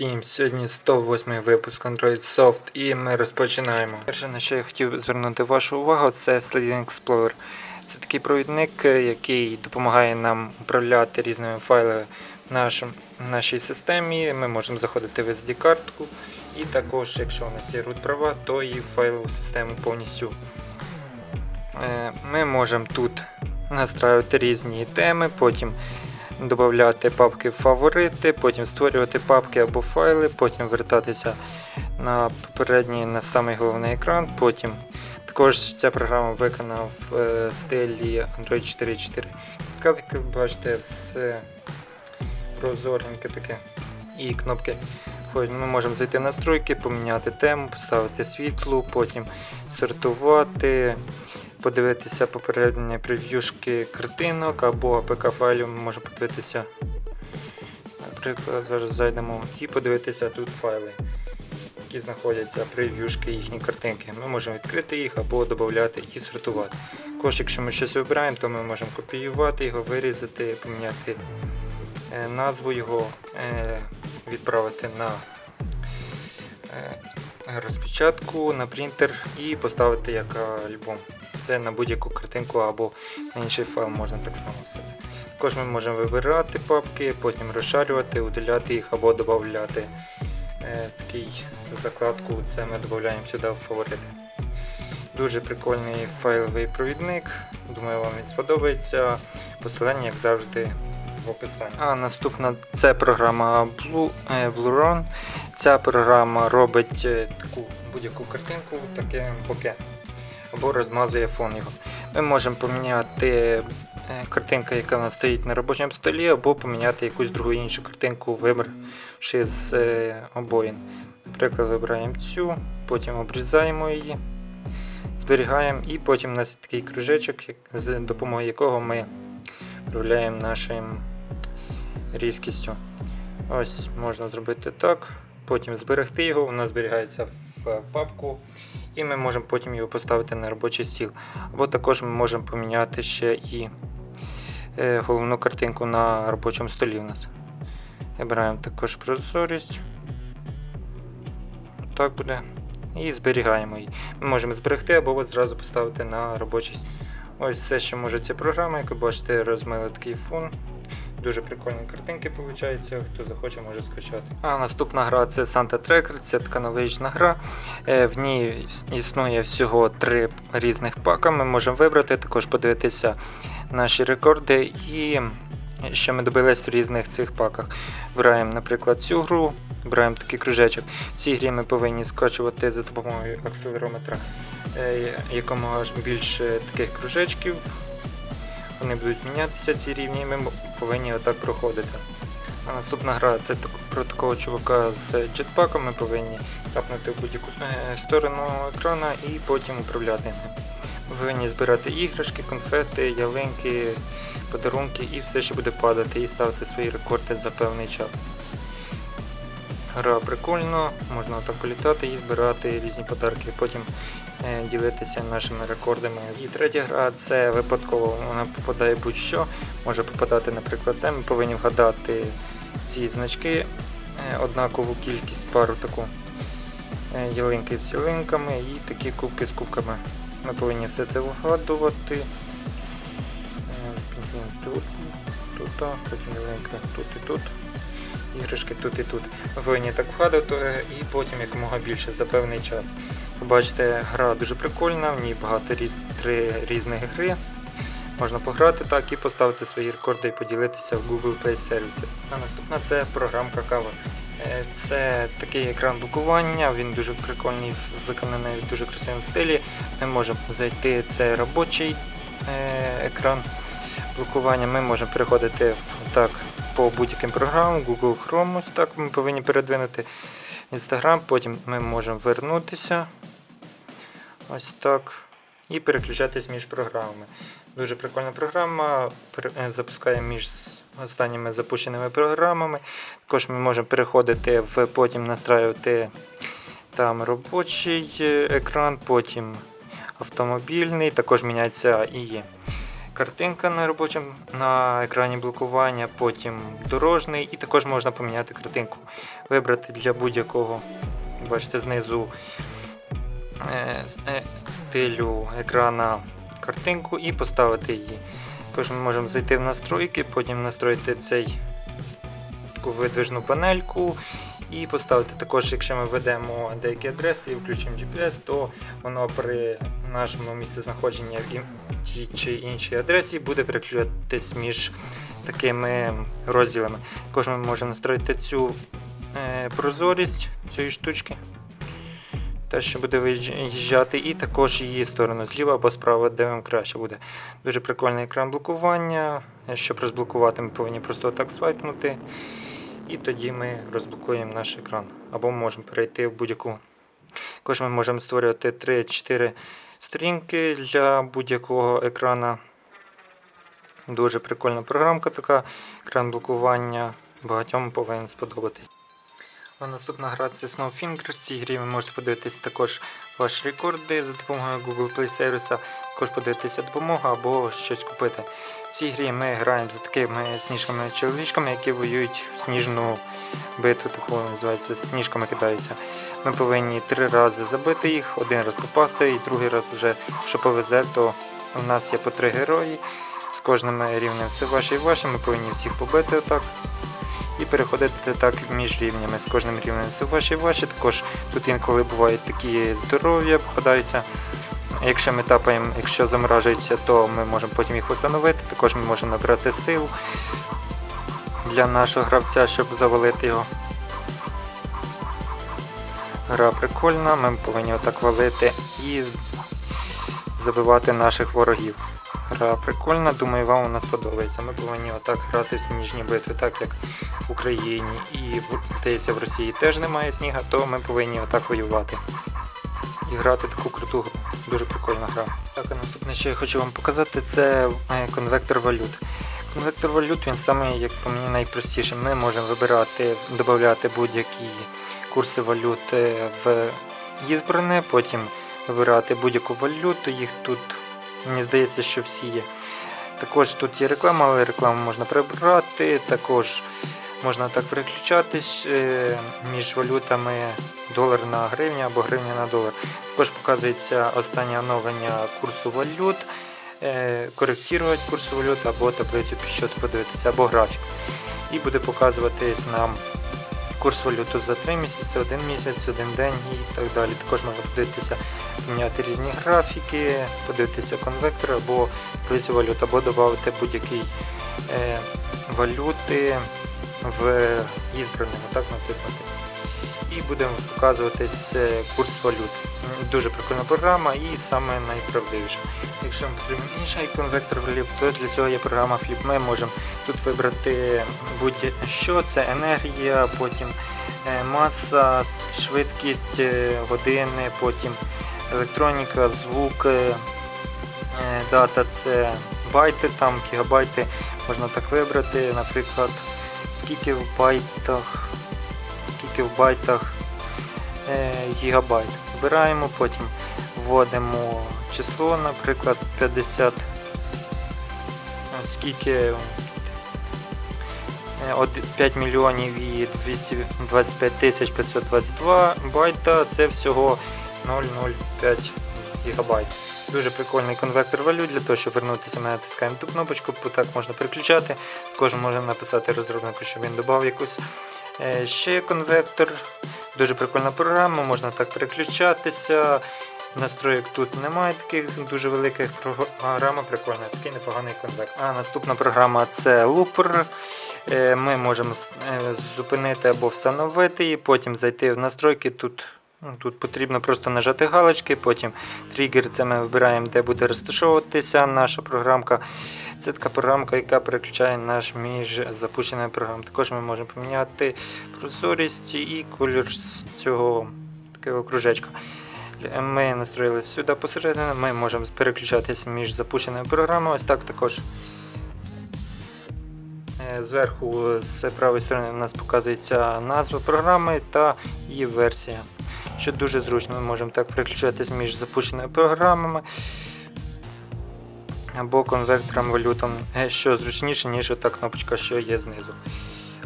всім! Сьогодні 108 випуск Android Soft і ми розпочинаємо. Перше, на що я хотів звернути вашу увагу, це Sliding Explorer. Це такий провідник, який допомагає нам управляти різними файлами в нашому- в нашій системі. Ми можемо заходити в SD-картку, і також, якщо у нас є root права, то і файлову систему повністю. Е, Ми можемо тут настраювати різні теми, потім додати папки в фаворити, потім створювати папки або файли, потім вертатися на попередній, на самий головний екран. Потім також ця програма виконана в е, стилі Android 4.4. Така, як ви бачите, все прозореньке таке. І кнопки. Ми можемо зайти в настройки, поміняти тему, поставити світло, потім сортувати, подивитися попередні прев'юшки картинок або АПК файлів. Ми подивитися. Наприклад, зараз зайдемо і подивитися тут файли, які знаходяться прев'юшки їхні картинки. Ми можемо відкрити їх або додати і сортувати. Також, якщо ми щось вибираємо, то ми можемо копіювати його, вирізати, поміняти е, назву його, е, відправити на е, розпечатку, на принтер і поставити як альбом. Це на будь-яку картинку або на інший файл можна так само все це. Також ми можемо вибирати папки, потім розшарювати, удаляти їх або додати е, такий закладку, це ми додаємо сюди в фаворити. Дуже прикольний файловий провідник. Думаю, вам він сподобається. Посилання, як завжди, в описанні. А наступна це програма Blue, е, Blueron. Ця програма робить е, таку будь-яку картинку, таке боке або розмазує фон його. Ми можемо поміняти е, картинку, яка в нас стоїть на робочому столі, або поміняти якусь другу іншу картинку, вибравши з е, обоїн. Наприклад, вибираємо цю, потім обрізаємо її, зберігаємо, і потім у нас такий кружечок, з допомогою якого ми управляємо нашим різкістю. Ось можна зробити так. Потім зберегти його, воно зберігається в папку, і ми можемо потім його поставити на робочий стіл. Або також ми можемо поміняти ще і е, головну картинку на робочому столі у нас. Вибираємо також прозорість. Так буде. І зберігаємо її. Ми можемо зберегти або от зразу поставити на робочий стіл. Ось все, що може ця програма, як ви бачите, розмили такий фон. Дуже прикольні картинки виходить, хто захоче, може скачати. А наступна гра це Santa Tracker, це така новична гра. Е, В ній існує всього три різних пака. Ми можемо вибрати, також подивитися наші рекорди і що ми добились в різних цих паках. Вибираємо, наприклад, цю гру, вибираємо такий кружечок. В цій грі ми повинні скачувати за допомогою акселерометра е, якомога більше таких кружечків. Вони будуть мінятися ці рівні, і ми повинні отак проходити. А наступна гра це про такого чувака з джетпаком. Ми повинні тапнути в будь-яку сторону екрана і потім управляти ним. Ми повинні збирати іграшки, конфети, ялинки, подарунки і все, що буде падати, і ставити свої рекорди за певний час. Гра прикольно, можна отак політати і збирати різні подарки, потім е, ділитися нашими рекордами. І третя гра це випадково, вона попадає будь-що. Може попадати, наприклад, це. Ми повинні вгадати ці значки, е, однакову кількість пару таку. Е, Ялинки з ялинками і такі кубки з кубками. Ми повинні все це вгадувати. Е, Тут, тут, ялинка тут і тут. Іграшки тут і тут. Повинні так вгадувати е, і потім якомога більше за певний час. Ви бачите, гра дуже прикольна, в ній багато різ... три різних гри. Можна пограти так і поставити свої рекорди і поділитися в Google Play Services. А наступна це програмка Cover. Е, Це такий екран блокування, він дуже прикольний, виконаний в дуже красивому стилі. Ми можемо зайти, це робочий е, екран блокування. Ми можемо переходити в, так, по будь-яким програмам, Google Chrome, ось так ми повинні передвинути Instagram, потім ми можемо вернутися. Ось так. І переключатись між програмами. Дуже прикольна програма. е, Запускає між останніми запущеними програмами. Також ми можемо переходити в потім настраювати там робочий е, екран, потім автомобільний, також міняється і картинка на робочому на екрані блокування, потім дорожний, і також можна поміняти картинку, вибрати для будь-якого, бачите, знизу е, е, стилю екрана картинку і поставити її. Також ми можемо зайти в настройки, потім настроїти цей таку видвижну панельку і поставити також, якщо ми введемо деякі адреси і включимо GPS, то воно при нашому місцезнаходженні в тій чи іншій адресі буде переключатись між такими розділами. Також ми можемо настроїти цю е, прозорість цієї штучки. Те, що буде виїжджати, і також її сторону зліва або справа, де вам краще буде. Дуже прикольний екран блокування. Щоб розблокувати, ми повинні просто так свайпнути. І тоді ми розблокуємо наш екран. Або ми можемо перейти в будь-яку. Також ми можемо створювати 3-4 сторінки для будь-якого екрана. Дуже прикольна програмка така. Екран блокування. Багатьом повинен сподобатись. Наступна гра це Snowfingers. В цій грі ви можете подивитися також ваші рекорди за допомогою Google Play сервіса, також подивитися допомогу або щось купити. В цій грі ми граємо за такими сніжками чоловічками, які воюють в сніжну битву, таку називається сніжками кидаються. Ми повинні три рази забити їх, один раз попасти, і другий раз вже, якщо повезе, то у нас є по три герої. З кожним рівнем це ваше і ваше, ми повинні всіх побити отак. І переходити так між рівнями. З кожним рівнем це ваші і ваші. Також тут інколи бувають такі здоров'я попадаються. Якщо ми тапаємо, якщо заморажується, то ми можемо потім їх встановити. Також ми можемо набрати сил для нашого гравця, щоб завалити його. Гра прикольна, ми повинні отак валити і забивати наших ворогів. Гра прикольна, думаю, вам вона сподобається. Ми повинні отак грати в сніжні битви, так як в Україні і здається в Росії теж немає сніга, то ми повинні отак воювати. І грати таку круту гру. Дуже прикольна гра. Так, а наступне, що я хочу вам показати, це е, конвектор валют. Конвектор валют він саме, як по мені, найпростіший. Ми можемо вибирати, додати будь-які курси валют е, в ізбране, потім вибирати будь-яку валюту. Їх тут, мені здається, що всі є. Також тут є реклама, але рекламу можна прибрати. Також можна так переключатись е, між валютами долар на гривню або гривня на долар. Також показується останнє оновлення курсу валют, е, коректувати курс валют або таблицю підсчету подивитися, або графік. І буде показуватись нам курс валюту за 3 місяці, 1 місяць, 1 день і так далі. Також можна подивитися, міняти різні графіки, подивитися конвектор або таблицю валют, або додати будь-який е, валюти в ізбраному, так натиснути. І будемо показуватись е, курс валют. Дуже прикольна програма і саме найправдивіша. Якщо вам потрібен інший конвектор валют, то для цього є програма Flip. Ми можемо тут вибрати будь-що, це енергія, потім е, маса, швидкість е, години, потім електроніка, звук, дата це байти, там гігабайти. Можна так вибрати, наприклад, скільки в байтах, скільки в байтах е, гігабайт. Вибираємо, потім вводимо число, наприклад, 50. ну, Скільки е, 5 мільйонів і 225 тисяч 522 байта це всього 0,05 гігабайт. Дуже прикольний конвектор валют для того, щоб вернутися, ми натискаємо ту кнопочку, так можна переключати. Також можемо написати розробнику, щоб він додав якусь е, ще конвектор. Дуже прикольна програма, можна так переключатися. Настроїк тут немає таких дуже великих. Програма прикольна, такий непоганий конвектор. А наступна програма це Looper. Е, Ми можемо е, зупинити або встановити її, потім зайти в настройки. Тут, тут потрібно просто нажати галочки, потім тригер це ми вибираємо, де буде розташовуватися наша програмка. Це така програмка, яка переключає наш між запущеними програмами. Також ми можемо поміняти прозорість і колір з цього такого кружечка. Ми настроїли сюди посередині, ми можемо переключатися між запущеними програмами. Ось так також. Е, Зверху з правої сторони у нас показується назва програми та її версія. Що дуже зручно, ми можемо так переключатись між запущеними програмами. або конвектором валютом, е, що зручніше, ніж та кнопочка, що є знизу.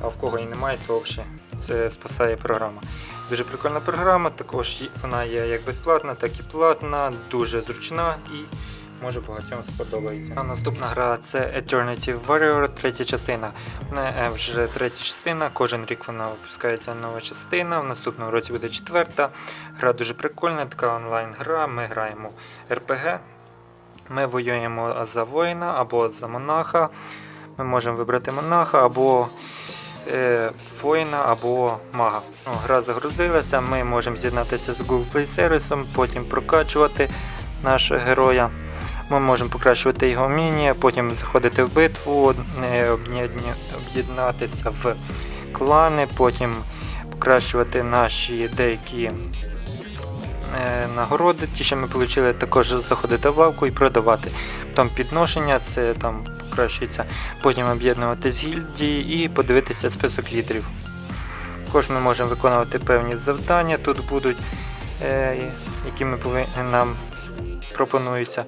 А в кого і немає, то взагалі це спасає програма. Дуже прикольна програма, також вона є як безплатна, так і платна, дуже зручна і може багатьом сподобається. А наступна гра це Eternity Warrior, третя частина. Вона е, вже третя частина, кожен рік вона випускається нова частина, в наступному році буде четверта. Гра дуже прикольна, така онлайн-гра. Ми граємо RPG. Ми воюємо за воїна або за монаха. Ми можемо вибрати монаха або е, воїна або мага. Ну, гра загрузилася, ми можемо з'єднатися з Google Play сервісом, потім прокачувати нашого героя. Ми можемо покращувати його вміння, потім заходити в битву, е, об'єднатися в клани, потім покращувати наші деякі е, нагороди, ті, що ми отримали, також заходити в лавку і продавати. Потім підношення, це там покращується. Потім об'єднувати з гільдії і подивитися список лідерів. Також ми можемо виконувати певні завдання, тут будуть, е, які ми повинні, нам пропонуються.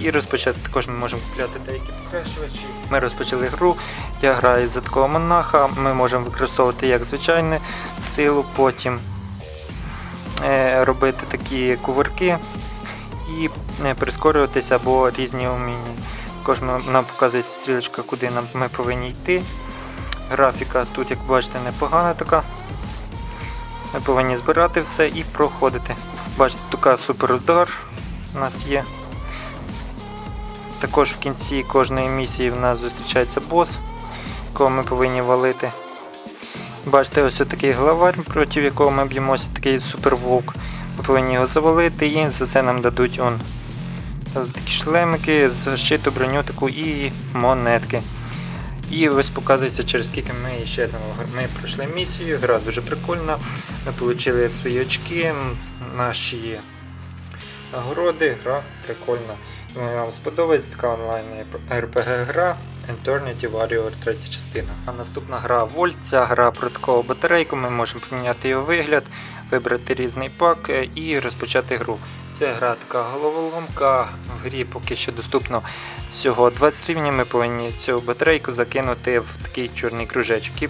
І розпочати також ми можемо купляти деякі покращувачі. Ми розпочали гру. Я граю за такого монаха. Ми можемо використовувати як звичайну силу, потім е, робити такі кувырки і е, прискорюватися або різні уміння. Також нам показує стрілочка, куди нам ми повинні йти. Графіка тут, як бачите, непогана така. Ми повинні збирати все і проходити. Бачите, така супер удар у нас є. Також в кінці кожної місії в нас зустрічається бос, якого ми повинні валити. Бачите, ось такий главарь, проти якого ми б'ємося, такий супервовк. Ми повинні його завалити і за це нам дадуть он такі шлемики, защиту, броню таку і монетки. І ось показується, через скільки ми щезнемо. Ми пройшли місію, гра дуже прикольна. Ми отримали свої очки, наші нагороди, гра прикольна. Вам сподобається така онлайн RPG гра Eternity Warrior 3 частина. А наступна гра Volt. Ця гра про такого батарейку. Ми можемо поміняти його вигляд, вибрати різний пак е, і розпочати гру. Це гра така головоломка. В грі поки що доступно всього 20 рівнів. Ми повинні цю батарейку закинути в такий чорний кружечок і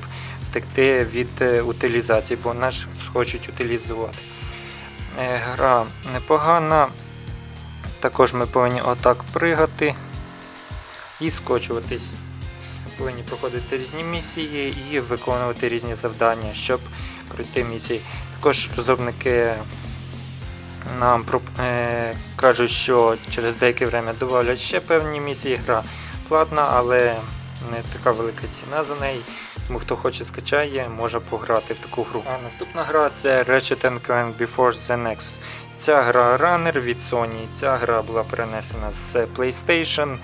втекти від е, утилізації, бо нас хочуть утилізувати. Е, Гра непогана. Також ми повинні отак пригати і скочуватись. Повинні проходити різні місії і виконувати різні завдання, щоб пройти місії. Також розробники нам е, кажуть, що через деяке время додавлять ще певні місії. Гра платна, але не така велика ціна за неї. Тому хто хоче скачає, може пограти в таку гру. А наступна гра це Ratchet Clank Before the Nexus. Ця гра ранер від Sony. Ця гра була перенесена з PlayStation,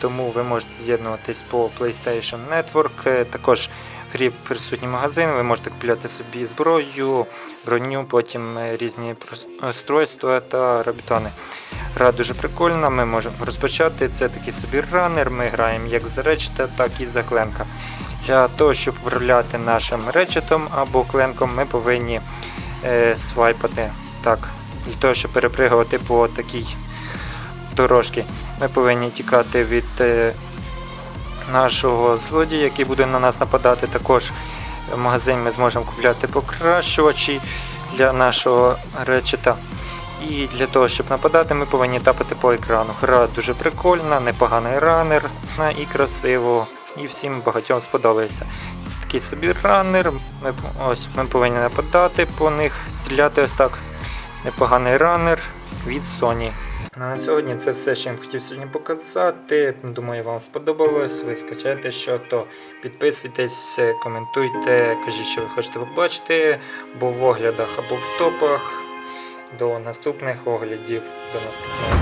тому ви можете з'єднуватись по PlayStation Network. Е, Також в грі присутній магазин, ви можете купляти собі зброю, броню, потім е, різні устройства та рабітони. Гра дуже прикольна, ми можемо розпочати. Це такий собі ранер. Ми граємо як за речета, так і за кленка. Для того, щоб управляти нашим речетом або кленком, ми повинні е, свайпати. Так, для того, щоб перепригувати по такій дорожці, ми повинні тікати від е, нашого злодія, який буде на нас нападати. Також в магазині ми зможемо купляти покращувачі для нашого речета. І для того, щоб нападати, ми повинні тапати по екрану. Гра дуже прикольна, непоганий ранер і красиво. І всім багатьом сподобається. Це такий собі ранер. Ми, ось, ми повинні нападати по них, стріляти ось так. Непоганий ранер від Sony. Ну, На сьогодні це все, що я хотів сьогодні показати. Думаю, вам сподобалось. Ви скачаєте що, то підписуйтесь, коментуйте, кажіть, що ви хочете побачити, або в оглядах, або в топах. До наступних оглядів, до наступного.